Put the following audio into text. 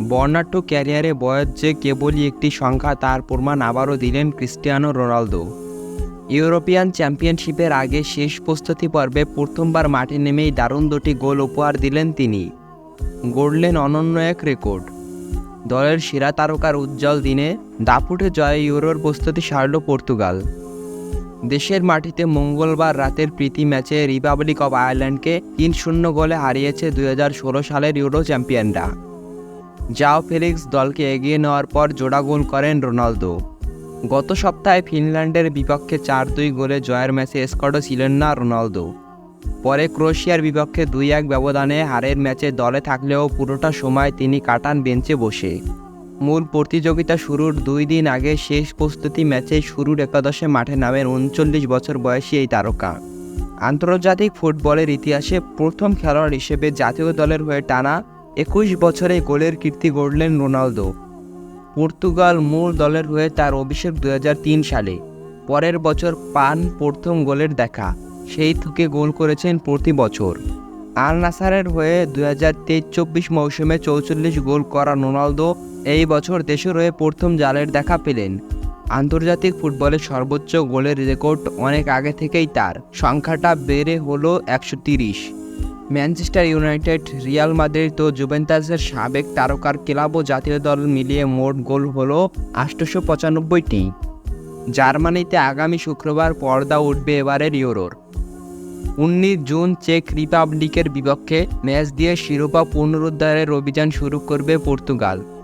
বর্ণাঢ্য ক্যারিয়ারে বয়স যে কেবলই একটি সংখ্যা, তার প্রমাণ আবারও দিলেন ক্রিস্টিয়ানো রোনালদো। ইউরোপিয়ান চ্যাম্পিয়নশিপের আগে শেষ প্রস্তুতি পর্বে প্রথমবার মাঠে নেমেই দারুণ দুটি গোল উপহার দিলেন তিনি। গড়লেন অনন্য এক রেকর্ড। দলের সেরা তারকার উজ্জ্বল দিনে দাপুটে জয়ে ইউরোর প্রস্তুতি সারল পর্তুগাল। দেশের মাটিতে মঙ্গলবার রাতের প্রীতি ম্যাচে রিপাবলিক অব আয়ারল্যান্ডকে তিন শূন্য গোলে হারিয়েছে দুই হাজার ষোলো সালের ইউরো চ্যাম্পিয়নরা। জাও ফেলিক্স দলকে এগিয়ে নেওয়ার পর জোড়া গোল করেন রোনালদো। গত সপ্তাহে ফিনল্যান্ডের বিপক্ষে চার দুই গোলে জয়ের ম্যাচে স্কটও ছিলেন না রোনালদো। পরে ক্রোয়েশিয়ার বিপক্ষে দুই এক ব্যবধানে হারের ম্যাচে দলে থাকলেও পুরোটা সময় তিনি কাটান বেঞ্চে বসে। মূল প্রতিযোগিতা শুরুর দুই দিন আগে শেষ প্রস্তুতি ম্যাচে শুরুর একাদশে মাঠে নামেন উনচল্লিশ বছর বয়সী এই তারকা। আন্তর্জাতিক ফুটবলের ইতিহাসে প্রথম খেলোয়াড় হিসেবে জাতীয় দলের হয়ে টানা একুশ বছরে গোলের কীর্তি গড়লেন রোনালদো। পর্তুগাল মূল দলের হয়ে তার অভিষেক দু হাজার তিন সালে। পরের বছর পান প্রথম গোলের দেখা, সেই থেকে গোল করেছেন প্রতি বছর। আল নাসারের হয়ে দু হাজার তেইশ চব্বিশ মৌসুমে চৌচল্লিশ গোল করা রোনালদো এই বছর দেশের হয়ে প্রথম জালের দেখা পেলেন। আন্তর্জাতিক ফুটবলের সর্বোচ্চ গোলের রেকর্ড অনেক আগে থেকেই তার, সংখ্যাটা বেড়ে হলো একশো তিরিশ। ম্যানচেস্টার ইউনাইটেড, রিয়াল মাদ্রিদ ও জুভেন্টাসের সাবেক তারকার ক্লাব ও জাতীয় দল মিলিয়ে মোট গোল হল আটশোশো পঁচানব্বইটি। জার্মানিতে আগামী শুক্রবার পর্দা উঠবে এবারের ইউরোর। উনিশ জুন চেক রিপাবলিকের বিপক্ষে ম্যাচ দিয়ে শিরোপা পুনরুদ্ধারের অভিযান শুরু করবে পর্তুগাল।